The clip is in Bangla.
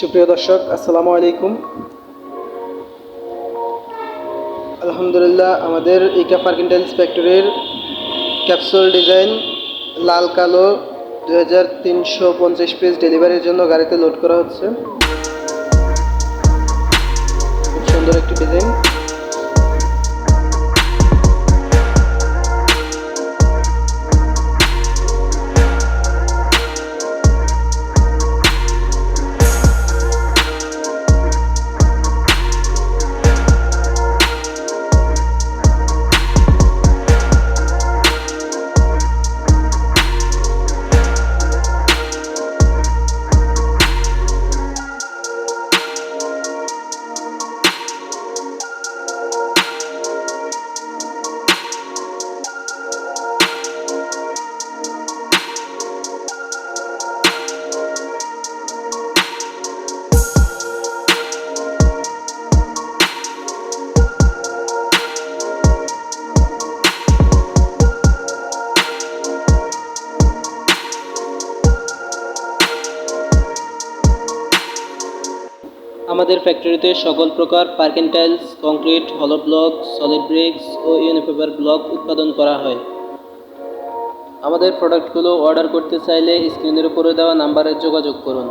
সুপ্রিয় দর্শক, আসসালামু আলাইকুম। আলহামদুলিল্লাহ, আমাদের ইকা পার্কিনটাইলস ফ্যাক্টরির ক্যাপসুল ডিজাইন লাল কালো দু হাজার তিনশো পঞ্চাশ পিস ডেলিভারির জন্য গাড়িতে লোড করা হচ্ছে। আমাদের ফ্যাক্টরিতে সকল প্রকার পার্কিং টাইলস, কংক্রিট হলো ব্লক সলিড ব্রিক্স ও ইউনিপেপার ব্লক উৎপাদন করা হয়। আমাদের প্রোডাক্টগুলো অর্ডার করতে চাইলে স্ক্রিনের উপরে দেওয়া নাম্বারে যোগাযোগ করুন।